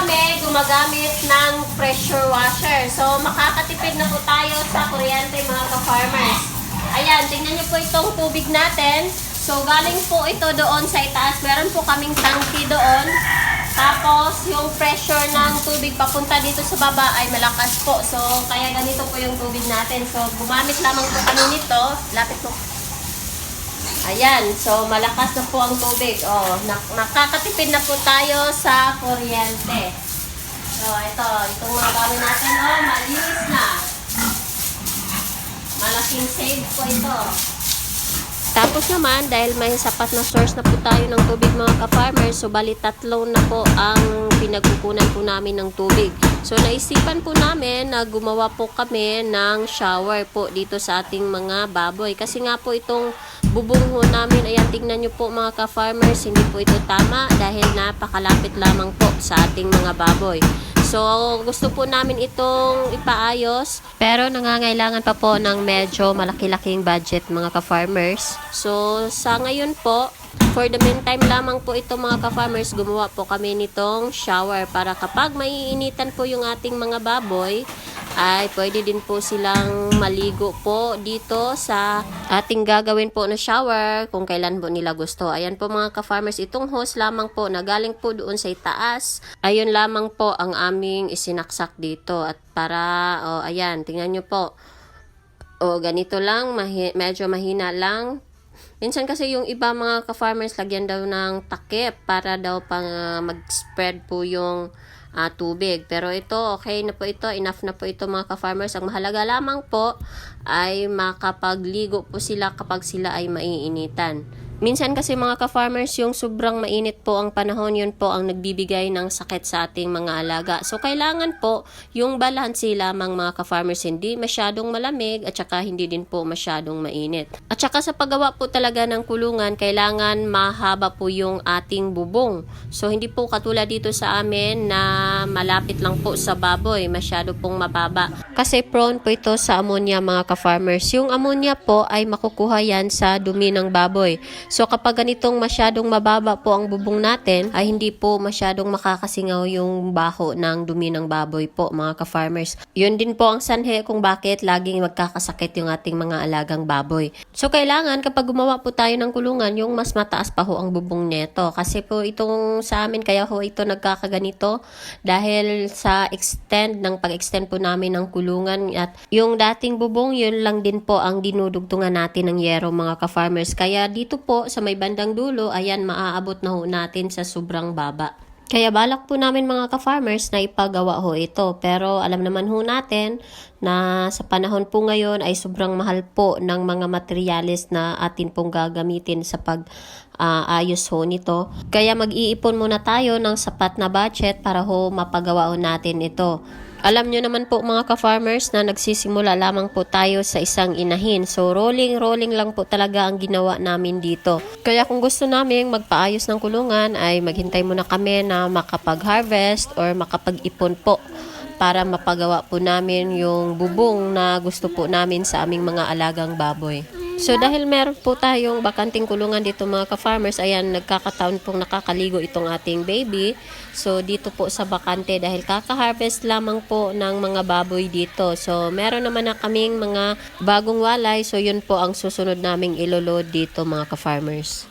kami gumagamit ng pressure washer. So, makakatipid na po tayo sa kuryente mga ka-farmers. Ayan, tingnan niyo po itong tubig natin. So, galing po ito doon sa itaas. Meron po kaming tangki doon. Tapos, yung pressure ng tubig papunta dito sa baba ay malakas po. So, kaya ganito po yung tubig natin. So, gumamit lamang po kami nito. Lapit po. Ayan, so malakas na po ang tubig. Oh, nak- makakatipid na po tayo sa kuryente. So, ito, itong mga gamit natin, oh, malinis na. Malaking save po ito. Tapos naman, dahil may sapat na source na po tayo ng tubig mga ka-farmers, so bali tatlo na po ang pinagkukunan po namin ng tubig. So naisipan po namin na gumawa po kami ng shower po dito sa ating mga baboy. Kasi nga po itong bubong ho namin, ayan tignan nyo po mga ka-farmers, hindi po ito tama dahil napakalapit lamang po sa ating mga baboy. So, gusto po namin itong ipaayos. Pero nangangailangan pa po ng medyo malaki-laking budget mga ka-farmers. So, sa ngayon po, for the meantime lamang po ito mga ka-farmers, gumawa po kami nitong shower para kapag maiinitan po yung ating mga baboy, ay pwede din po silang maligo po dito sa ating gagawin po na shower kung kailan po nila gusto. Ayan po mga ka-farmers, itong hose lamang po na galing po doon sa itaas. Ayun lamang po ang aming isinaksak dito at para, oh, ayan, tingnan nyo po. O ganito lang, mahi- medyo mahina lang. Minsan kasi yung iba mga ka-farmers lagyan daw ng takip para daw pang ah, mag-spread po yung ah, tubig. Pero ito, okay na po ito. Enough na po ito mga ka-farmers. Ang mahalaga lamang po ay makapagligo po sila kapag sila ay maiinitan. Minsan kasi mga ka-farmers, yung sobrang mainit po ang panahon, yun po ang nagbibigay ng sakit sa ating mga alaga. So, kailangan po yung balanse lamang mga ka-farmers, hindi masyadong malamig at saka hindi din po masyadong mainit. At saka sa paggawa po talaga ng kulungan, kailangan mahaba po yung ating bubong. So, hindi po katulad dito sa amin na malapit lang po sa baboy, masyado pong mababa. Kasi prone po ito sa ammonia mga ka-farmers. Yung ammonia po ay makukuha yan sa dumi ng baboy. So kapag ganitong masyadong mababa po ang bubong natin, ay hindi po masyadong makakasingaw yung baho ng dumi ng baboy po mga ka-farmers. Yun din po ang sanhe kung bakit laging magkakasakit yung ating mga alagang baboy. So kailangan kapag gumawa po tayo ng kulungan, yung mas mataas pa ho ang bubong neto. Kasi po itong sa amin, kaya ho ito nagkakaganito dahil sa extend ng pag-extend po namin ng kulungan at yung dating bubong, yun lang din po ang dinudugtungan natin ng yero mga ka-farmers. Kaya dito po sa may bandang dulo, ayan maaabot na ho natin sa sobrang baba. Kaya balak po namin mga ka-farmers na ipagawa ho ito. Pero alam naman ho natin na sa panahon po ngayon ay sobrang mahal po ng mga materyales na atin pong gagamitin sa pag ah, ayos ho nito. Kaya mag-iipon muna tayo ng sapat na budget para ho mapagawa ho natin ito. Alam nyo naman po mga ka-farmers na nagsisimula lamang po tayo sa isang inahin. So rolling-rolling lang po talaga ang ginawa namin dito. Kaya kung gusto namin magpaayos ng kulungan ay maghintay muna kami na makapag-harvest or makapag-ipon po para mapagawa po namin yung bubong na gusto po namin sa aming mga alagang baboy. So dahil meron po tayong bakanting kulungan dito mga ka-farmers, ayan nagkakataon pong nakakaligo itong ating baby. So dito po sa bakante dahil kaka-harvest lamang po ng mga baboy dito. So meron naman na kaming mga bagong walay. So yun po ang susunod naming iloload dito mga ka-farmers.